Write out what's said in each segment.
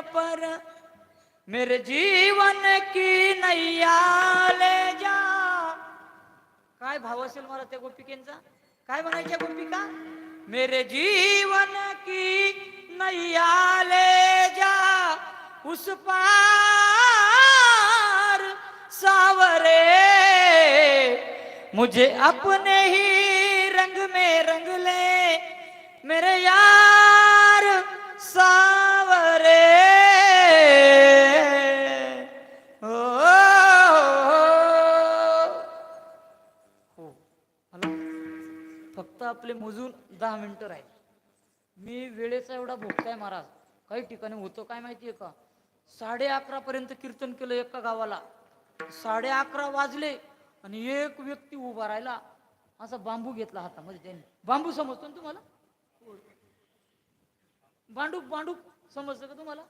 पर। मेरे जीवन की नैया ले जा। काय भाव असेल मला त्या गोपिकेंचा? काय म्हणायच्या गोपिका? मेरे जीवन की नैया ले जा। उस पार सावरे। मुझे अपने ही रंग में रंग ले। फक्त आपले मोजून दहा मिनटं राहील. मी वेळेचा एवढा भोगताय महाराज. काही ठिकाणी होतं काय माहिती आहे का? साडे अकरापर्यंत कीर्तन केलं एका गावाला. साडे अकरा वाजले आणि एक व्यक्ती उभा राहिला. असा बांबू घेतला हातामध्ये त्यांनी. बांबू समजतो ना तुम्हाला? बांडूक बांडूप समजतं का तुम्हाला?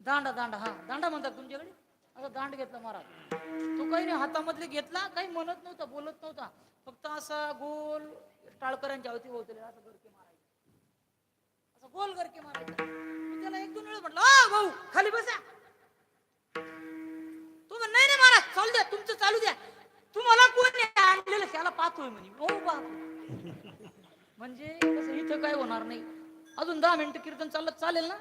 दांडा दांडा हा. दांडा म्हणतात तुमच्याकडे? असं दांड घेतला महाराज. तो काही नाही हातामधले घेतला काही म्हणत नव्हता बोलत नव्हता. फक्त असा गोल टाळकरांच्या अवती होते असं गरके मारायचं. असं गोल गरके मारायचं. मी त्याला एक दोन वेळ म्हटलं "आ, भाऊ खाली बसा. तू म्हण नाही नाही महाराज चालू द्या तुमचं चालू द्या. तुम्हाला कोण आणलेलं? त्याला पाहतोय म्हणे. हो बाप म्हणजे कसं इथं काय होणार नाही. अजून दहा मिनिटं कीर्तन चाललं चालेल ना?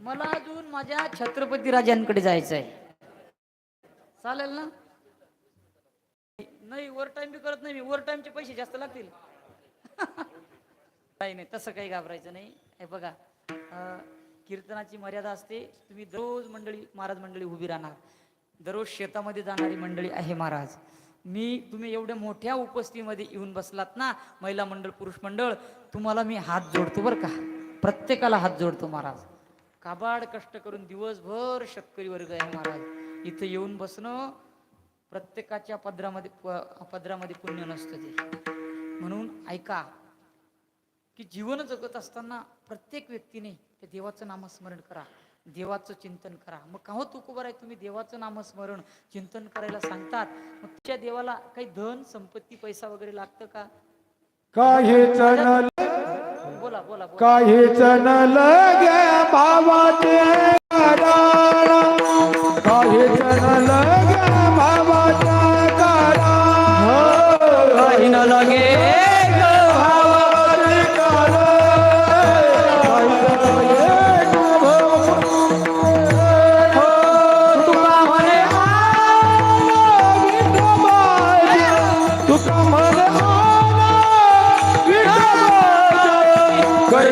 मला अजून माझ्या छत्रपती राजांकडे जायचं आहे चालेल ना? नाही ओव्हर टाइम बी करत नाही मी. ओव्हर टाइमचे पैसे जास्त लागतील. काही नाही तसं काही घाबरायचं नाही. हे बघा कीर्तनाची मर्यादा असते. तुम्ही दररोज मंडळी महाराज मंडळी उभी राहणार. दररोज शेतामध्ये जाणारी मंडळी आहे महाराज. मी तुम्ही एवढ्या मोठ्या उपस्थितीमध्ये येऊन बसलात ना महिला मंडळ पुरुष मंडळ तुम्हाला मी हात जोडतो बरं का. प्रत्येकाला हात जोडतो महाराज. काबाड कष्ट करून दिवसभर शेतकरी वर्ग आहे महाराज. इथं येऊन बसणं प्रत्येकाच्या पदरामध्ये पदरामध्ये पुण्य नसतं ते. म्हणून ऐका की जीवन जगत असताना प्रत्येक व्यक्तीने त्या देवाचं नामस्मरण करा देवाचं चिंतन करा. मग का हो तुकोबर आहे तुम्ही देवाचं नामस्मरण चिंतन करायला सांगतात. मग त्या देवाला काही धन संपत्ती पैसा वगैरे लागतं का? काहीच न बोला बोला बोला. काहीच न लगे भावाचे काहीच न लगे भावाचे कारण काही न लगे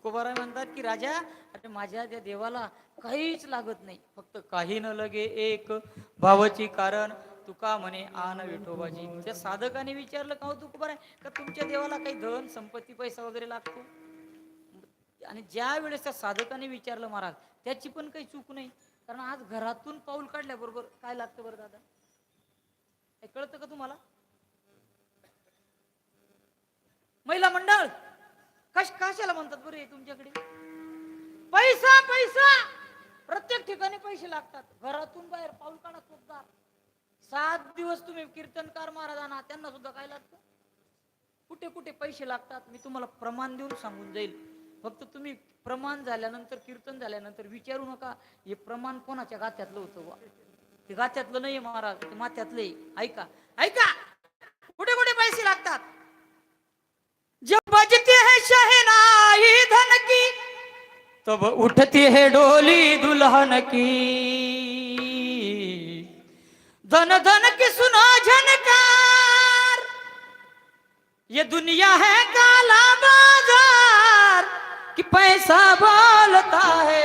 तुकोबाराय म्हणतात की राजा अरे माझ्या त्या देवाला काहीच लागत नाही. फक्त काही न लगे एक भावाची कारण. तुका म्हणे आन विठोबाजी. त्या साधकाने विचारलं का हो तुकोबाराय? का तुमच्या देवाला काही धन संपत्ती पैसा वगैरे लागतो? आणि ज्या वेळेस त्या साधकाने विचारलं महाराज त्याची पण काही चूक नाही. कारण आज घरातून पाऊल काढल्याबरोबर काय लागतं बरं दादा? हे कळतं का तुम्हाला? महिला मंडळ! कश कशाला म्हणतात बरं हे तुमच्याकडे? पैसा पैसा! प्रत्येक ठिकाणी पैसे लागतात. घरातून बाहेर पाऊल काढा चोपदार सात दिवस तुम्ही कीर्तनकार महाराजांना त्यांना सुद्धा काय लागतं? कुठे कुठे पैसे लागतात? मी तुम्हाला प्रमाण देऊन सांगून जाईल. फक्त तुम्ही प्रमाण झाल्यानंतर कीर्तन झाल्यानंतर विचारू नका हे प्रमाण कोणाच्या गात्यातलं होतं वा ते गात्यातलं नाही महाराज ते माथ्यातलं ऐका ऐका! कुठे कुठे पैसे लागतात? जब बजते हैं शहनाई धन की, तब उठती है डोली दुल्हन की। धन धन की सुनो झनकार, ये दुनिया है काला बाज़ार कि पैसा बोलता है